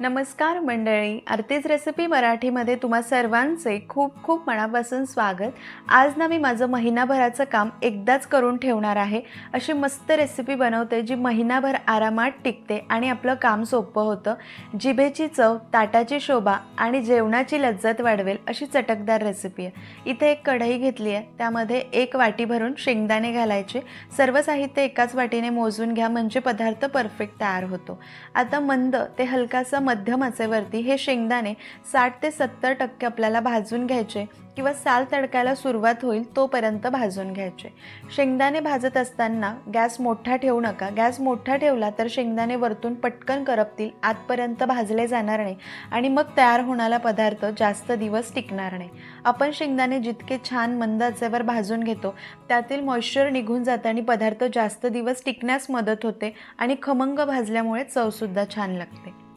नमस्कार मंडळी आरतीच रेसिपी मराठीमध्ये तुम्हा सर्वांचे खूप खूप मनापासून स्वागत. आज ना मी माझं महिनाभराचं काम एकदाच करून ठेवणार आहे. अशी मस्त रेसिपी बनवते जी महिनाभर आरामात टिकते आणि आपलं काम सोपं होतं. जिभेची चव ताटाची शोभा आणि जेवणाची लज्जत वाढवेल अशी चटकदार रेसिपी आहे. इथे एक कढई घेतली आहे. त्यामध्ये एक वाटी भरून शेंगदाणे घालायचे. सर्व साहित्य एकाच वाटीने मोजून घ्या म्हणजे पदार्थ परफेक्ट तयार होतो. आता मंद ते हलकासा मध्यम असेवरती हे शेंगदाणे साठ ते सत्तर टक्के आपल्याला भाजून घ्यायचे किंवा साल तडकायला सुरुवात होईल तोपर्यंत भाजून घ्यायचे. शेंगदाणे भाजत असताना गॅस मोठा ठेवू नका. गॅस मोठा ठेवला तर शेंगदाणे वरतून पटकन करपतील आतपर्यंत भाजले जाणार नाही आणि मग तयार होणारा पदार्थ जास्त दिवस टिकणार नाही. आपण शेंगदाणे जितके छान मंद आचेवर भाजून घेतो त्यातील मॉइश्चर निघून जातं आणि पदार्थ जास्त दिवस टिकण्यास मदत होते आणि खमंग भाजल्यामुळे चवसुद्धा छान लागते.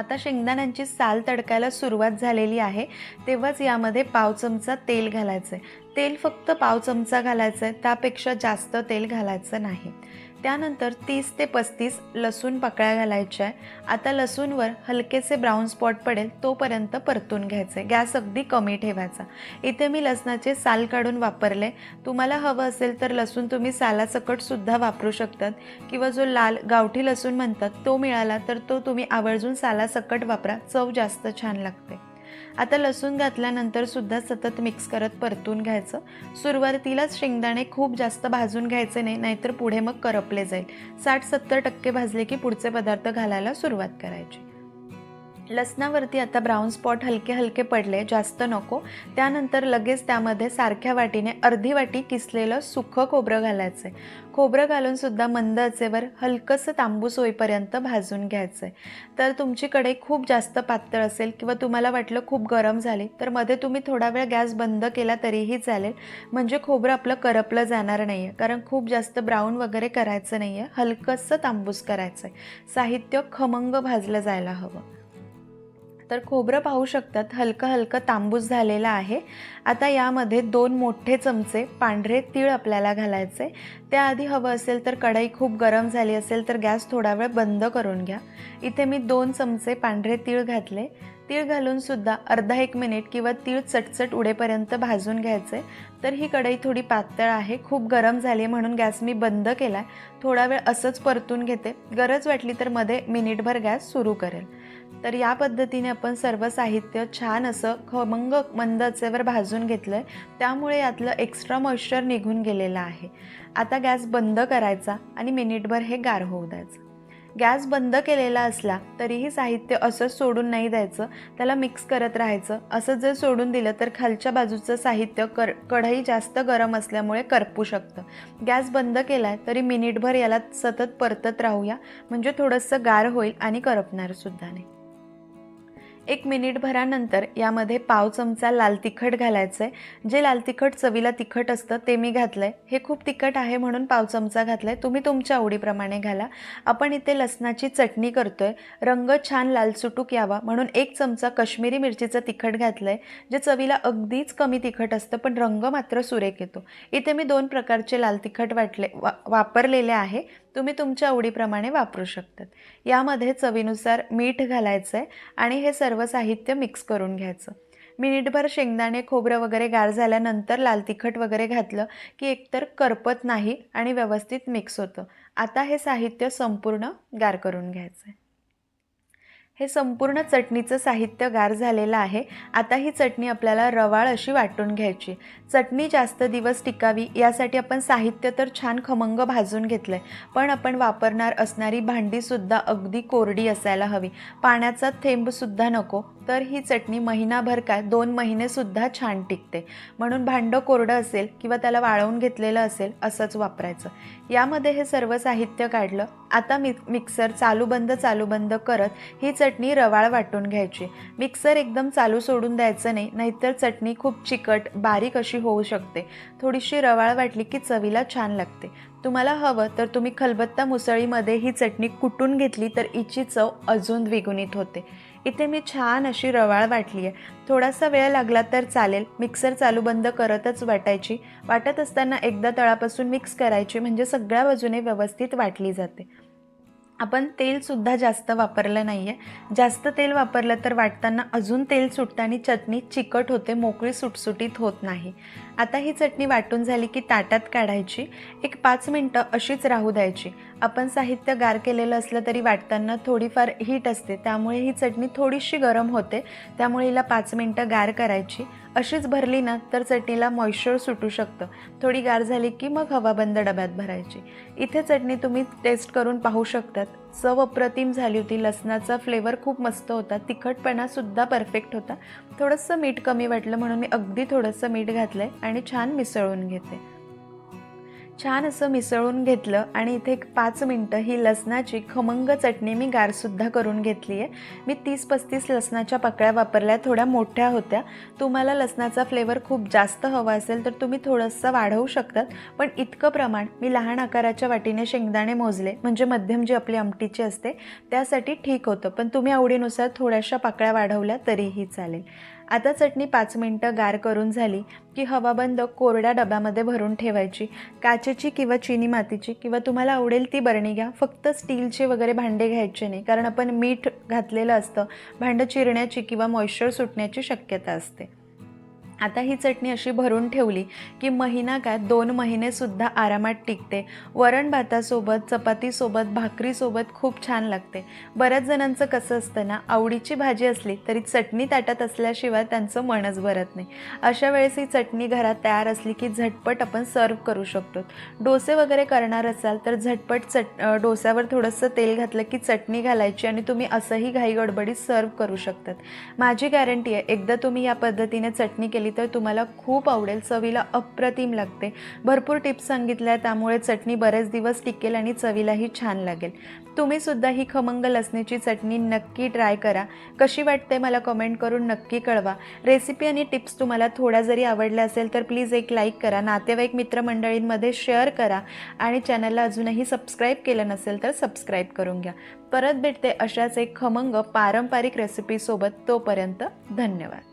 आता शेंगदाण्यांची साल तडकायला सुरुवात झालेली आहे. तेव्हाच यामध्ये पाव चमचा तेल घालायचं आहे तेल फक्त पाव चमचा घालायचं आहे त्यापेक्षा जास्त तेल घालायचं नाही. त्यानंतर तीस ते पस्तीस लसूण पकळ्या घालायच्या आहे. आता लसूणवर हलकेसे ब्राऊन स्पॉट पडेल तोपर्यंत परतून घ्यायचे गॅस अगदी कमी ठेवायचा. इथे मी लसणाचे साल काढून वापरले. तुम्हाला हवं असेल तर लसूण तुम्ही सालासकटसुद्धा वापरू शकतात. किंवा जो लाल गावठी लसूण म्हणतात तो मिळाला तर तो तुम्ही आवर्जून सालासकट वापरा. चव जास्त छान लागते. आता लसूण घातल्यानंतर सुद्धा सतत मिक्स करत परतून घ्यायचं. सुरुवातीलाच शेंगदाणे खूप जास्त भाजून घ्यायचे नाही नाहीतर पुढे मग करपले जाईल. साठ सत्तर टक्के भाजले की पुढचे पदार्थ घालायला सुरुवात करायची. लसणावरती आता ब्राऊन स्पॉट हलके हलके पडले जास्त नको. त्यानंतर लगेच त्यामध्ये सारख्या वाटीने अर्धी वाटी किसलेलं सुखं खोबरं घालायचं आहे खोबरं घालूनसुद्धा मंद आचेवर हलकंसं तांबूस होईपर्यंत भाजून घ्यायचं आहे तर तुमची कढई खूप जास्त पातळ असेल किंवा तुम्हाला वाटलं खूप गरम झाली तर मध्ये तुम्ही थोडा वेळ गॅस बंद केला तरीही चालेल. म्हणजे खोबरं आपलं करपलं जाणार नाही आहे कारण खूप जास्त ब्राऊन वगैरे करायचं नाही आहे हलकंसं तांबूस करायचं आहे साहित्य खमंग भाजलं जायला हवं. तर खोबरं पाहू शकतात. हलकं हलकं तांबूस झालेलं आहे. आता यामध्ये दोन मोठे चमचे पांढरे तीळ आपल्याला घालायचे. त्याआधी हवं असेल तर कढई खूप गरम झाली असेल तर गॅस थोडा वेळ बंद करून घ्या. इथे मी दोन चमचे पांढरे तीळ घातले. तीळ घालून सुद्धा अर्धा एक मिनिट किंवा तीळ चटचट उडेपर्यंत भाजून घ्यायचे. तर ही कढई थोडी पातळ आहे. खूप गरम झाली आहे म्हणून गॅस मी बंद केला आहे थोडा वेळ असंच परतून घेते. गरज वाटली तर मध्ये मिनिटभर गॅस सुरू करेल. तर या पद्धतीने आपण सर्व साहित्य छान असं खमंग मंदचेवर भाजून घेतलं आहे त्यामुळे यातलं एक्स्ट्रा मॉइश्चर निघून गेलेलं आहे. आता गॅस बंद करायचा आणि मिनिटभर हे गार होऊ द्यायचं. गॅस बंद केलेला असला तरीही साहित्य असंच सोडून नाही द्यायचं. त्याला मिक्स करत राहायचं. असं जर सोडून दिलं तर खालच्या बाजूचं साहित्य कर कढई जास्त गरम असल्यामुळे करपू शकतं. गॅस बंद केला आहे तरी मिनिटभर याला सतत परतत राहूया. म्हणजे थोडंसं गार होईल आणि करपणारसुद्धा नाही. एक मिनिटभरानंतर यामध्ये पाव चमचा लाल तिखट घालायचं आहे जे लाल तिखट चवीला तिखट असतं ते मी घातलं आहे हे खूप तिखट आहे म्हणून पाव चमचा घातला आहे तुम्ही तुमच्या आवडीप्रमाणे घाला. आपण इथे लसणाची चटणी करतो आहे रंग छान लालसुटूक यावा. म्हणून एक चमचा कश्मीरी मिरचीचं तिखट घातलं आहे जे चवीला अगदीच कमी तिखट असतं पण रंग मात्र सुरेख येतो. इथे मी दोन प्रकारचे लाल तिखट वाटले वा वापरलेले आहे. तुम्ही तुमच्या आवडीप्रमाणे वापरू शकतात. यामध्ये चवीनुसार मीठ घालायचं आहे आणि हे सर्व साहित्य मिक्स करून घ्यायचं. मिनिटभर शेंगदाणे खोबरं वगैरे गार झाल्यानंतर लाल तिखट वगैरे घातलं की एकतर करपत नाही आणि व्यवस्थित मिक्स होतं. आता हे साहित्य संपूर्ण गार करून घ्यायचं आहे हे संपूर्ण चटणीचं साहित्य गार झालेलं आहे. आता ही चटणी आपल्याला रवाळ अशी वाटून घ्यायची. चटणी जास्त दिवस टिकावी यासाठी आपण साहित्य तर छान खमंग भाजून घेतलं आहे पण आपण वापरणार असणारी भांडीसुद्धा अगदी कोरडी असायला हवी. पाण्याचा थेंबसुद्धा नको तर ही चटणी महिनाभर काय दोन महिनेसुद्धा छान टिकते. म्हणून भांडं कोरडं असेल किंवा त्याला वाळवून घेतलेलं असेल असंच वापरायचं. यामध्ये हे सर्व साहित्य काढलं. आता मिक मिक्सर चालू बंद चालू बंद करत ही चटणी रवाळ वाटून घ्यायची. मिक्सर एकदम चालू सोडून द्यायचं नाही नाहीतर चटणी खूप चिकट बारीक अशी होऊ शकते. थोडीशी रवाळ वाटली की चवीला छान लागते. तुम्हाला हवं तर तुम्ही खलबत्ता मुसळीमध्ये ही चटणी कुटून घेतली तर हिची चव अजून द्विगुणित होते. इथे मी छान अशी रवाळ वाटली आहे. थोडासा वेळ लागला तर चालेल. मिक्सर चालू बंद करतच वाटायची. वाटत असताना एकदा तळापासून मिक्स करायची म्हणजे सगळ्या बाजूने व्यवस्थित वाटली जाते. आपण तेलसुद्धा जास्त वापरलं नाही आहे जास्त तेल वापरलं तर वाटताना अजून तेल सुटतं आणि चटणी चिकट होते मोकळी सुटसुटीत होत नाही. आता ही चटणी वाटून झाली की ताटात काढायची. एक पाच मिनटं अशीच राहू द्यायची. आपण साहित्य गार केलेलं असलं तरी वाटताना थोडीफार हीट असते. त्यामुळे ही चटणी थोडीशी गरम होते. त्यामुळे हिला पाच मिनटं गार करायची. अशीच भरली ना तर चटणीला मॉइश्चर सुटू शकतं. थोडी गार झाली की मग हवाबंद डब्यात भरायची. इथे चटणी तुम्ही टेस्ट करून पाहू शकतात. चव अप्रतिम झाली होती. लसणाचा फ्लेवर खूप मस्त होता. तिखटपणासुद्धा परफेक्ट होता. थोडंसं मीठ कमी वाटलं म्हणून मी अगदी थोडंसं मीठ घातलं आहे आणि छान मिसळून घेते. छान असं मिसळून घेतलं आणि इथे एक पाच मिनटं ही लसणाची खमंग चटणी मी गारसुद्धा करून घेतली आहे. मी तीस पस्तीस लसणाच्या पकळ्या वापरल्या थोड्या मोठ्या होत्या. तुम्हाला लसणाचा फ्लेवर खूप जास्त हवा असेल तर तुम्ही थोडंसं वाढवू शकतात पण इतकं प्रमाण मी लहान आकाराच्या वाटीने शेंगदाणे मोजले म्हणजे मध्यम जी आपली आमटीची असते त्यासाठी ठीक होतं. पण तुम्ही आवडीनुसार थोड्याशा पाकळ्या वाढवल्या तरीही चालेल. आता चटणी पाच मिनटं गार करून झाली की हवाबंद कोरड्या डब्यामध्ये भरून ठेवायची. काचेची किंवा चिनी मातीची किंवा तुम्हाला आवडेल ती बरणी घ्या. फक्त स्टीलचे वगैरे भांडे घ्यायचे नाही कारण आपण मीठ घातलेलं असतं. भांडं चिरण्याची किंवा मॉइश्चर सुटण्याची शक्यता असते. आता ही चटणी अशी भरून ठेवली की महिना काय दोन महिनेसुद्धा आरामात टिकते. वरण भातासोबत चपातीसोबत भाकरीसोबत खूप छान लागते. बऱ्याच जणांचं कसं असतं ना आवडीची भाजी असली तरी चटणी ताटात असल्याशिवाय त्यांचं मनच भरत नाही. अशा वेळेस ही चटणी घरात तयार असली की झटपट आपण सर्व करू शकतो. डोसे वगैरे करणार असाल तर झटपट चट डोस्यावर थोडंसं तेल घातलं की चटणी घालायची आणि तुम्ही असंही घाई गडबडीत सर्व करू शकतात. माझी गॅरंटी आहे एकदा तुम्ही या पद्धतीने चटणी केली तर तुम्हाला खूप आवडेल. चवीला अप्रतिम लागते. भरपूर टिप्स सांगितल्या त्यामुळे चटणी बरेच दिवस टिकेल आणि चवीलाही छान लागेल. तुम्ही सुद्धा ही खमंग लसणीची चटणी नक्की ट्राय करा. कशी वाटते मला कमेंट करून नक्की कळवा. रेसिपी आणि टिप्स तुम्हाला थोड्या जरी आवडल्या असेल तर प्लीज एक लाईक करा. नातेवाईक मित्रमंडळींमध्ये शेअर करा आणि चॅनलला अजूनही सबस्क्राईब केलं नसेल तर सबस्क्राईब करून घ्या. परत भेटते अशाच एक खमंग पारंपरिक रेसिपीसोबत तोपर्यंत धन्यवाद.